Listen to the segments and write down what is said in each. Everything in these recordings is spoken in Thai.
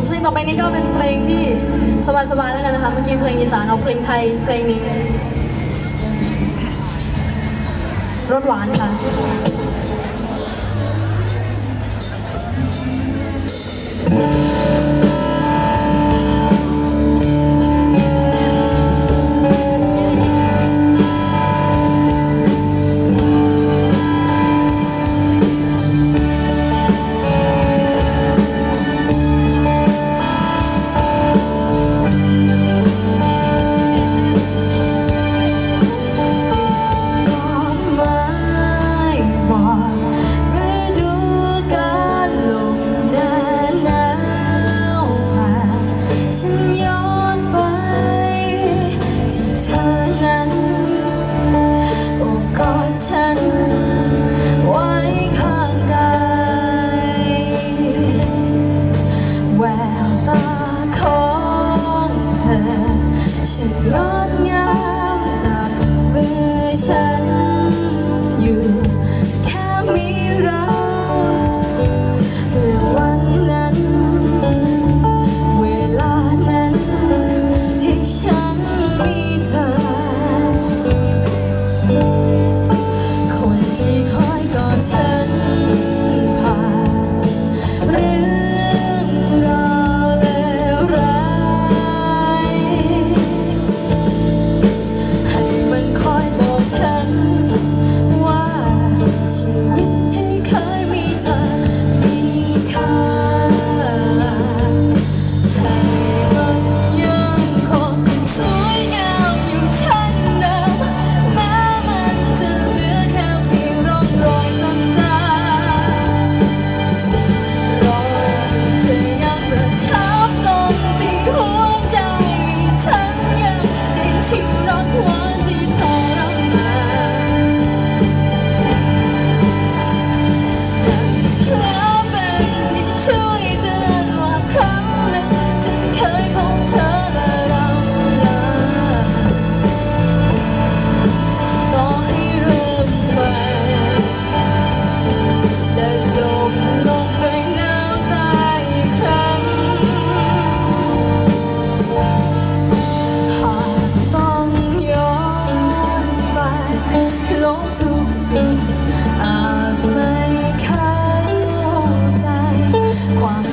ทเพลงต่อไปนี้ก็เป็นเพลงที่สบายๆแล้วกันนะคะ เมื่อกี้เพลงอีสานเอาเพลงไทยเพลงนี้รสหวานค่ะ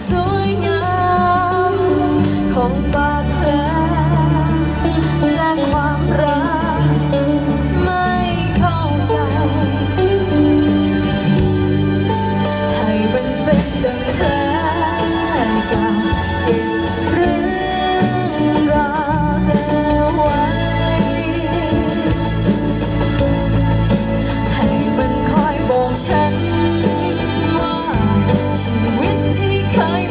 Jesus. time.